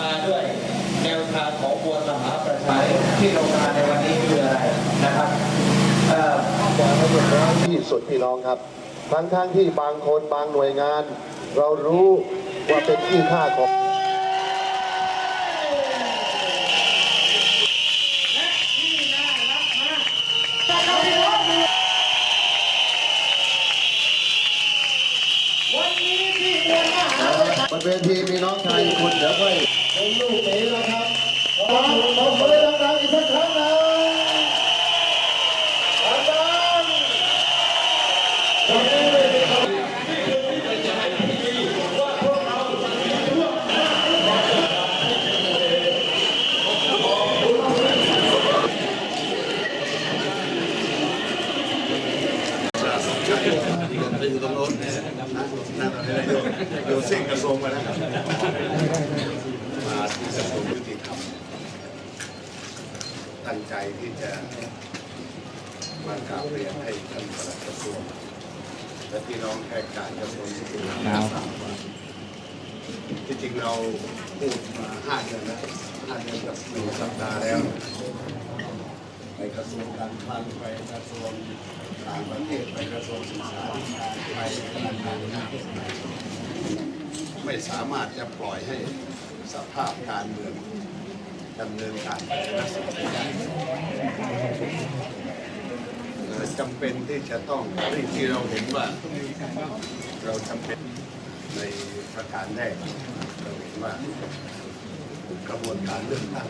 มาด้วยแนวทางของมวลมหาประชาชนที่เรามาในวันนี้คืออะไรนะครับเอ่อที่สุดพี่น้องครับ ทั้งทั้งๆที่บางคนบางหน่วยงาน เรารู้ว่าเป็นที่ค่าของ บนเวทีมีน้องชายอีกคนเดี๋ยวค่อยเป็นลูกหนีแล้วครับขอขอขอเลยดังๆอีกสักครั้งนะดังๆ ไปอยู่ตรงโน้นนั่นอะไรอยู่อยู่สิ่งกระทรวงมาแล้วมาที่กระทรวงยุติธรรมตั้งใจที่จะมากราบเรียนให้ท่านประหลัดกระทรวงและพี่น้องแขกการกระทรวงยุติธรรมทราบว่าที่จริงเราพูดมาห้าเดือนแล้วห้าเดือนกับหนึ่งสัปดาห์แล้ว ไปกระทรวงการคลังไปกระทรวงต่างประเทศไปกระทรวงศึกษาธิการไปธนาคารไม่สามารถจะปล่อยให้สภาพการเมืองดำเนินการไปนลักษณะได้เอ่อจำเป็นที่จะต้องที่ที่เราเห็นว่า เราจำเป็นในประการแรกเราเห็นว่ากระบวนการเลือกตั้ง